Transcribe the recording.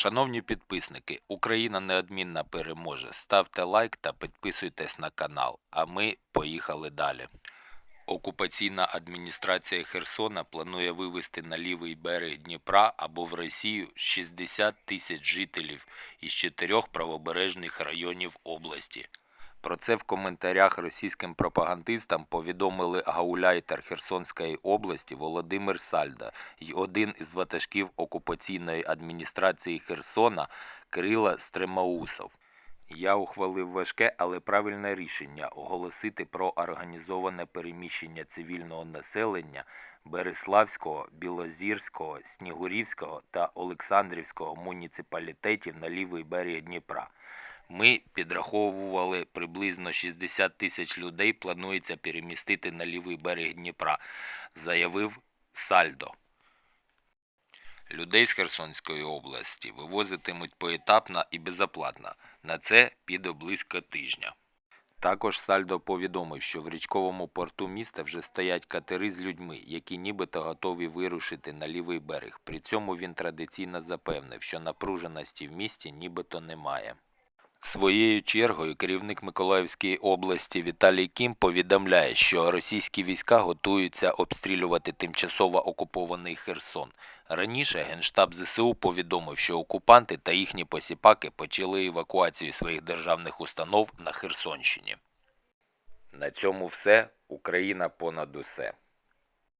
Шановні підписники, Україна неодмінно переможе. Ставте лайк та підписуйтесь на канал. А ми поїхали далі. Окупаційна адміністрація Херсона планує вивести на лівий берег Дніпра або в Росію 60 тисяч жителів із чотирьох правобережних районів області. Про це в коментарях російським пропагандистам повідомили гауляйтер Херсонської області Володимир Сальда й один із ватажків окупаційної адміністрації Херсона Кирила Стремаусов. Я ухвалив важке, але правильне рішення оголосити про організоване переміщення цивільного населення Береславського, Білозірського, Снігурівського та Олександрівського муніципалітетів на лівий берег Дніпра. Ми підраховували приблизно 60 тисяч людей планується перемістити на лівий берег Дніпра, заявив Сальдо. Людей з Херсонської області вивозитимуть поетапно і безоплатно. На це піде близько тижня. Також Сальдо повідомив, що в річковому порту міста вже стоять катери з людьми, які нібито готові вирушити на лівий берег. При цьому він традиційно запевнив, що напруженості в місті нібито немає. Своєю чергою керівник Миколаївської області Віталій Кім повідомляє, що російські війська готуються обстрілювати тимчасово окупований Херсон. Раніше Генштаб ЗСУ повідомив, що окупанти та їхні посіпаки почали евакуацію своїх державних установ на Херсонщині. На цьому все. Україна понад усе.